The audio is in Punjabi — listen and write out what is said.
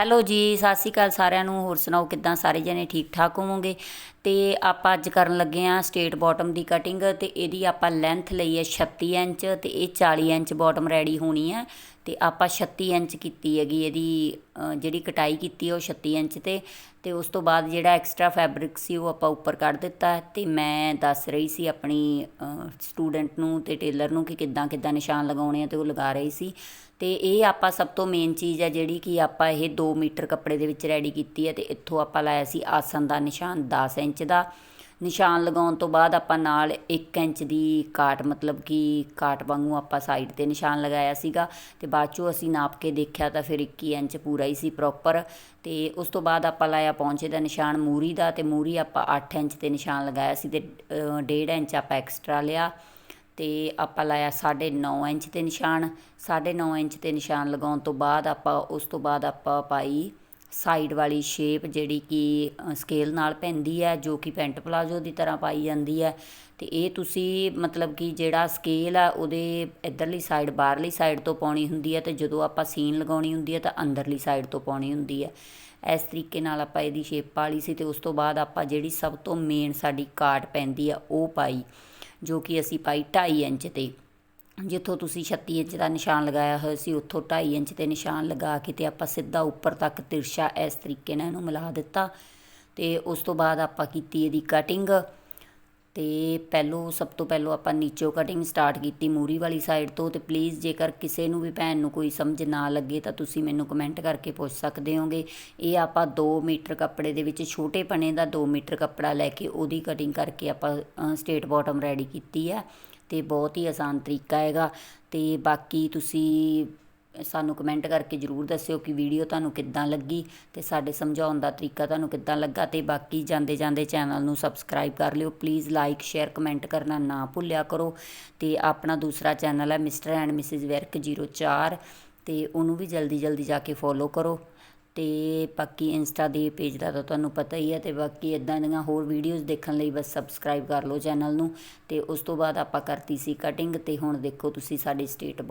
ਹੈਲੋ ਜੀ, ਸਤਿ ਸ਼੍ਰੀ ਅਕਾਲ ਸਾਰਿਆਂ ਨੂੰ, ਹੋਰ ਸੁਣਾਓ ਕਿੱਦਾਂ ਸਾਰੇ ਜਣੇ? ਠੀਕ ਠਾਕ ਹੋਵੋਗੇ? ਤੇ ਆਪਾਂ ਅੱਜ ਕਰਨ ਲੱਗੇ ਆ ਸਟੇਟ ਬਾਟਮ ਦੀ ਕਟਿੰਗ ਤੇ ਇਹਦੀ ਆਪਾਂ ਲੈਂਥ ਲਈ ਹੈ 36 ਇੰਚ ਤੇ ਇਹ 40 ਇੰਚ ਬਾਟਮ ਰੈਡੀ ਹੋਣੀ ਹੈ। ਤੇ ਆਪਾਂ 36 ਇੰਚ ਕੀਤੀ ਹੈਗੀ ਇਹਦੀ ਜਿਹੜੀ ਕਟਾਈ ਕੀਤੀ ਹੈ ਉਹ 36 ਇੰਚ ਤੇ ਤੇ ਉਸ ਤੋਂ ਬਾਅਦ ਜਿਹੜਾ ਐਕਸਟਰਾ ਫੈਬਰਿਕ ਸੀ ਉਹ ਆਪਾਂ ਉੱਪਰ ਕੱਢ ਦਿੱਤਾ ਤੇ ਮੈਂ ਦੱਸ ਰਹੀ ਸੀ ਆਪਣੀ ਸਟੂਡੈਂਟ ਨੂੰ ਤੇ ਟੇਲਰ ਨੂੰ ਕਿ ਕਿੱਦਾਂ ਕਿੱਦਾਂ ਨਿਸ਼ਾਨ ਲਗਾਉਣੇ ਆ ਤੇ ਉਹ ਲਗਾ ਰਹੀ ਸੀ। ਤੇ ਇਹ ਆਪਾਂ ਸਭ ਤੋਂ ਮੇਨ ਚੀਜ਼ ਹੈ ਜਿਹੜੀ ਕਿ ਆਪਾਂ ਇਹ 2 ਮੀਟਰ ਕੱਪੜੇ ਦੇ ਵਿੱਚ ਰੈਡੀ ਕੀਤੀ ਹੈ ਤੇ ਇੱਥੋਂ ਆਪਾਂ ਲਾਇਆ ਸੀ ਆਸਨ ਦਾ ਨਿਸ਼ਾਨ 10 ਇੰਚ ਦਾ। ਨਿਸ਼ਾਨ ਲਗਾਉਣ ਤੋਂ ਬਾਅਦ ਆਪਾਂ ਨਾਲ 1 ਇੰਚ ਦੀ ਕਾਟ, ਮਤਲਬ ਕਿ ਕਾਟ ਵਾਂਗੂ ਆਪਾਂ ਸਾਈਡ ਤੇ ਨਿਸ਼ਾਨ ਲਗਾਇਆ ਸੀਗਾ ਤੇ ਬਾਅਦ ਚੋਂ ਅਸੀਂ ਨਾਪ ਕੇ ਦੇਖਿਆ ਤਾਂ ਫਿਰ 21 ਇੰਚ ਪੂਰਾ ਹੀ ਸੀ ਪ੍ਰੋਪਰ ਤੇ ਉਸ ਤੋਂ ਬਾਅਦ ਆਪਾਂ ਲਾਇਆ ਪੌਂਚੇ ਦਾ ਨਿਸ਼ਾਨ ਮੂਰੀ ਦਾ ਤੇ ਮੂਰੀ ਆਪਾਂ 8 ਇੰਚ ਤੇ ਨਿਸ਼ਾਨ ਲਗਾਇਆ ਸੀ ਤੇ 1.5 ਇੰਚ ਆਪਾਂ ਐਕਸਟਰਾ ਲਿਆ ਤੇ ਆਪਾਂ ਲਾਇਆ 9.5 ਇੰਚ ਤੇ ਨਿਸ਼ਾਨ 9.5 ਇੰਚ ਤੇ ਨਿਸ਼ਾਨ ਲਗਾਉਣ ਤੋਂ ਬਾਅਦ ਆਪਾਂ ਉਸ ਤੋਂ ਬਾਅਦ ਆਪਾਂ ਪਾਈ ਸਾਈਡ ਵਾਲੀ ਸ਼ੇਪ ਜਿਹੜੀ ਕਿ ਸਕੇਲ ਨਾਲ ਪੈਂਦੀ ਹੈ, ਜੋ ਕਿ ਪੈਂਟ ਪਲਾਜ਼ੋ ਦੀ ਤਰ੍ਹਾਂ ਪਾਈ ਜਾਂਦੀ ਹੈ। ਅਤੇ ਇਹ ਤੁਸੀਂ ਮਤਲਬ ਕਿ ਜਿਹੜਾ ਸਕੇਲ ਆ, ਉਹਦੇ ਇੱਧਰਲੀ ਸਾਈਡ ਬਾਹਰਲੀ ਸਾਈਡ ਤੋਂ ਪਾਉਣੀ ਹੁੰਦੀ ਹੈ ਅਤੇ ਜਦੋਂ ਆਪਾਂ ਸੀਨ ਲਗਾਉਣੀ ਹੁੰਦੀ ਹੈ ਤਾਂ ਅੰਦਰਲੀ ਸਾਈਡ ਤੋਂ ਪਾਉਣੀ ਹੁੰਦੀ ਹੈ। ਇਸ ਤਰੀਕੇ ਨਾਲ ਆਪਾਂ ਇਹਦੀ ਸ਼ੇਪ ਪਾ ਲਈ ਸੀ ਅਤੇ ਉਸ ਤੋਂ ਬਾਅਦ ਆਪਾਂ ਜਿਹੜੀ ਸਭ ਤੋਂ ਮੇਨ ਸਾਡੀ ਕਾਟ ਪੈਂਦੀ ਆ, ਉਹ ਪਾਈ, ਜੋ ਕਿ ਅਸੀਂ ਪਾਈ 2.5 ਇੰਚ ਤੇ। ਜਿੱਥੋਂ ਤੁਸੀਂ 36 ਇੰਚ ਦਾ ਨਿਸ਼ਾਨ ਲਗਾਇਆ ਹੋਇਆ ਸੀ, ਉੱਥੋਂ 2.5 ਇੰਚ ਤੇ ਨਿਸ਼ਾਨ ਲਗਾ ਕੇ ਤੇ ਆਪਾਂ ਸਿੱਧਾ ਉੱਪਰ ਤੱਕ ਤਿਰਛਾ ਇਸ ਤਰੀਕੇ ਨਾਲ ਇਹਨੂੰ ਮਿਲਾ ਦਿੱਤਾ ਤੇ ਉਸ ਤੋਂ ਬਾਅਦ ਆਪਾਂ ਕੀਤੀ ਇਹਦੀ ਕਟਿੰਗ ਤੇ ਪਹਿਲੋਂ, ਸਭ ਤੋਂ ਪਹਿਲੋਂ ਆਪਾਂ ਨੀਚੋਂ ਕਟਿੰਗ ਸਟਾਰਟ ਕੀਤੀ ਮੂਰੀ ਵਾਲੀ ਸਾਈਡ ਤੋਂ ਤੇ ਪਲੀਜ਼ ਜੇਕਰ ਕਿਸੇ ਨੂੰ ਵੀ ਭੈਣ ਨੂੰ ਕੋਈ ਸਮਝ ਨਾ ਲੱਗੇ ਤਾਂ ਤੁਸੀਂ ਮੈਨੂੰ ਕਮੈਂਟ ਕਰਕੇ ਪੁੱਛ ਸਕਦੇ ਹੋਗੇ। ਇਹ ਆਪਾਂ 2 ਮੀਟਰ ਕੱਪੜੇ ਦੇ ਵਿੱਚ, ਛੋਟੇ ਪਨੇ ਦਾ 2 ਮੀਟਰ ਕੱਪੜਾ ਲੈ ਕੇ ਉਹਦੀ ਕਟਿੰਗ ਕਰਕੇ ਆਪਾਂ ਸਟੇਟ ਬਾਟਮ ਰੈਡੀ ਕੀਤੀ ਹੈ। ਅਤੇ ਬਹੁਤ ਹੀ ਆਸਾਨ ਤਰੀਕਾ ਹੈਗਾ। ਅਤੇ ਬਾਕੀ ਤੁਸੀਂ ਸਾਨੂੰ ਕਮੈਂਟ ਕਰਕੇ ਜਰੂਰ ਦੱਸਿਓ ਕਿ ਵੀਡੀਓ ਤੁਹਾਨੂੰ ਕਿੱਦਾਂ ਲੱਗੀ ਅਤੇ ਸਾਡੇ ਸਮਝਾਉਣ ਦਾ ਤਰੀਕਾ ਤੁਹਾਨੂੰ ਕਿੱਦਾਂ ਲੱਗਾ ਅਤੇ ਬਾਕੀ ਜਾਂਦੇ ਜਾਂਦੇ ਚੈਨਲ ਨੂੰ ਸਬਸਕ੍ਰਾਈਬ ਕਰ ਲਿਓ। ਪਲੀਜ਼ ਲਾਈਕ ਸ਼ੇਅਰ ਕਮੈਂਟ ਕਰਨਾ ਨਾ ਭੁੱਲਿਆ ਕਰੋ। ਅਤੇ ਆਪਣਾ ਦੂਸਰਾ ਚੈਨਲ ਹੈ ਮਿਸਟਰ ਐਂਡ ਮਿਸਿਸ ਵਰਕ 04 ਅਤੇ ਉਹਨੂੰ ਵੀ ਜਲਦੀ ਜਲਦੀ ਜਾ ਕੇ ਫੋਲੋ ਕਰੋ। ਅਤੇ ਬਾਕੀ ਇੰਸਟਾ ਦੇ ਪੇਜ ਦਾ ਤਾਂ ਤੁਹਾਨੂੰ ਪਤਾ ਹੀ ਹੈ ਅਤੇ ਬਾਕੀ ਇੱਦਾਂ ਦੀਆਂ ਹੋਰ ਵੀਡੀਓਜ਼ ਦੇਖਣ ਲਈ ਬਸ ਸਬਸਕ੍ਰਾਈਬ ਕਰ ਲਓ ਚੈਨਲ ਨੂੰ ਅਤੇ ਉਸ ਤੋਂ ਬਾਅਦ ਆਪਾਂ ਕਰਤੀ ਸੀ ਕਟਿੰਗ ਅਤੇ ਹੁਣ ਦੇਖੋ ਤੁਸੀਂ ਸਾਡੇ ਸਟੇਟ